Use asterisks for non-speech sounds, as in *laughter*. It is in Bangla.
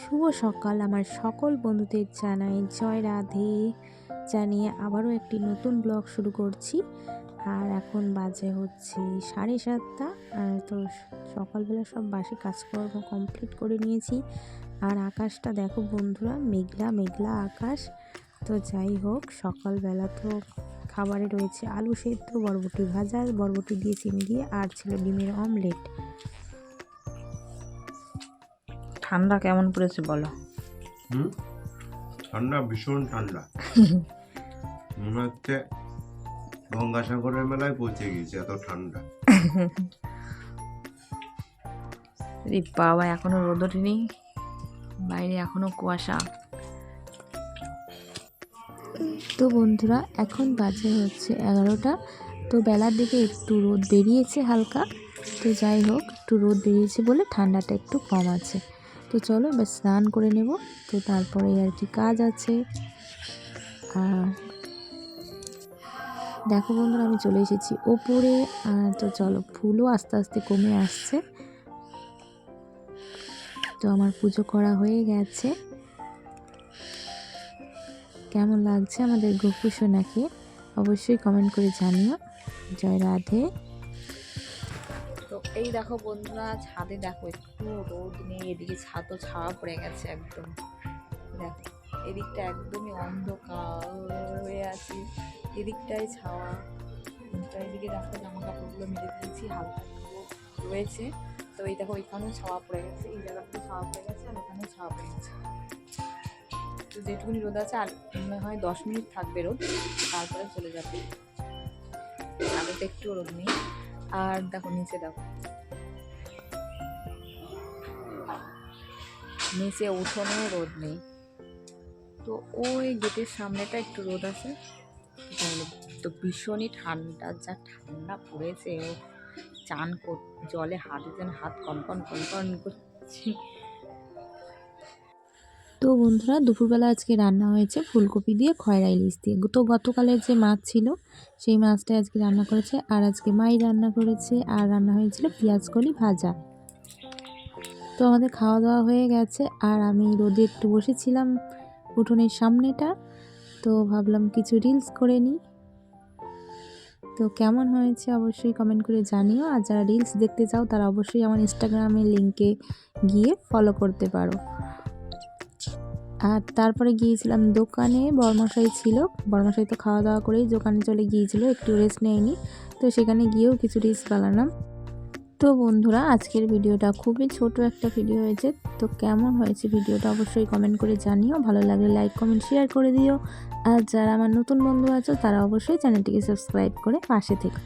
শুভ সকাল আমার সকল বন্ধুদের জানাই। জয় রাধে। জানিয়ে আবারও একটি নতুন ব্লগ শুরু করছি। আর এখন বাজে হচ্ছে সাড়ে সাতটা। আর তো সকালবেলা সব বাসি কাজকর্ম কমপ্লিট করে নিয়েছি। আর আকাশটা দেখো বন্ধুরা, মেঘলা মেঘলা আকাশ। তো যাই হোক, সকালবেলা তো খাবারে রয়েছে আলু সেদ্ধ, বরবটি ভাজা, বরবটি দিয়ে চিনি দিয়ে, আর ছিল ডিমের অমলেট ঠান্ডা কেমন পড়েছে বলো? ঠান্ডা ভীষণ ঠান্ডা। *laughs* মনে হচ্ছে গঙ্গাসাগরের মেলায় পৌঁছে গেছে এত ঠান্ডা। রে বাবা এখনও রোদ ওঠেনি। বাইরে এখনও কুয়াশা। তো বন্ধুরা এখন বাজে হচ্ছে এগারোটা। তো বেলার দিকে একটু রোদ বেরিয়েছে হালকা। তো যাই হোক একটু রোদ বেরিয়েছে বলে ঠান্ডাটা একটু কম আছে। তো চলো এবার স্নান করে নেব। তো তারপরে আর কি কাজ আছে। আর দেখো বন্ধুরা, আমি চলে এসেছি ওপরে। তো চলো, ফুলও আস্তে আস্তে কমে আসছে। তো আমার পুজো করা হয়ে গেছে। কেমন লাগছে আমাদের গোপু সোনাকে অবশ্যই কমেন্ট করে জানিও। জয় রাধে। এই দেখো বন্ধুরা, ছাদে দেখো একটু রোদ নেই, এদিকে ছাদ তো ছাওয়া পড়ে গেছে একদম। দেখো, এদিকটা একদমই অন্ধকার হয়ে আছে, এদিকটাই ছাওয়া। এদিকে দেখো জামা কাপড়গুলো মেরে দিয়েছি হালকা রয়েছে। তো এই দেখো, এখানেও ছাওয়া পড়ে গেছে, এই জায়গাটাতে ছাওয়া পড়ে গেছে আর এখানেও ছাওয়া পড়ে গেছে। তো যেটুকুনি রোদ আছে, আর মনে হয় দশ মিনিট থাকবে রোদ, তারপরে চলে যাবে। আগে তো একটু রোদ নেই। আর দেখো, নিচে দেখো। নিচে উঠোনে রোদ নেই। তো ওই গেটের সামনেটা একটু রোদ আছে। তো ভীষণই ঠান্ডা, যা ঠান্ডা পড়েছে। ও চান জলে হাত দিতেন, হাত কনকন কনকন করছে। তো বন্ধুরা, দুপুরবেলা আজকে রান্না হয়েছে ফুলকপি দিয়ে খয়রা ইলিশ দিয়ে। তো গতকালের যে মাছ ছিল, সেই মাছটা আজকে রান্না করেছে। আর আজকে মাই রান্না করেছে, আর রান্না হয়েছিল কলি ভাজা। তো আমাদের খাওয়া দাওয়া হয়ে গেছে, আর আমি রোদে একটু বসেছিলাম উঠোনের সামনেটা। তো ভাবলাম কিছু রিলস করে নিই। তো কেমন হয়েছে অবশ্যই কমেন্ট করে জানিও। আর যারা রিলস দেখতে চাও, তারা অবশ্যই আমার ইনস্টাগ্রামের লিঙ্কে গিয়ে ফলো করতে পারো। আর তারপরে গিয়েছিলাম দোকানে, বর্মশাই ছিল। বর্মশাই তো খাওয়া দাওয়া করেই দোকানে চলে গিয়েছিল, একটু রেস্ট নেয়নি। তো সেখানে গিয়েও কিছু রিস্ক বানালাম তো বন্ধুরা, আজকের ভিডিওটা খুবই ছোট একটা ভিডিও হয়েছে। তো কেমন হয়েছে ভিডিওটা অবশ্যই কমেন্ট করে জানিও। ভালো লাগলে লাইক কমেন্ট শেয়ার করে দিও। আর যারা আমার নতুন বন্ধু আছো, তারা অবশ্যই চ্যানেলটিকে সাবস্ক্রাইব করে পাশে থেকো।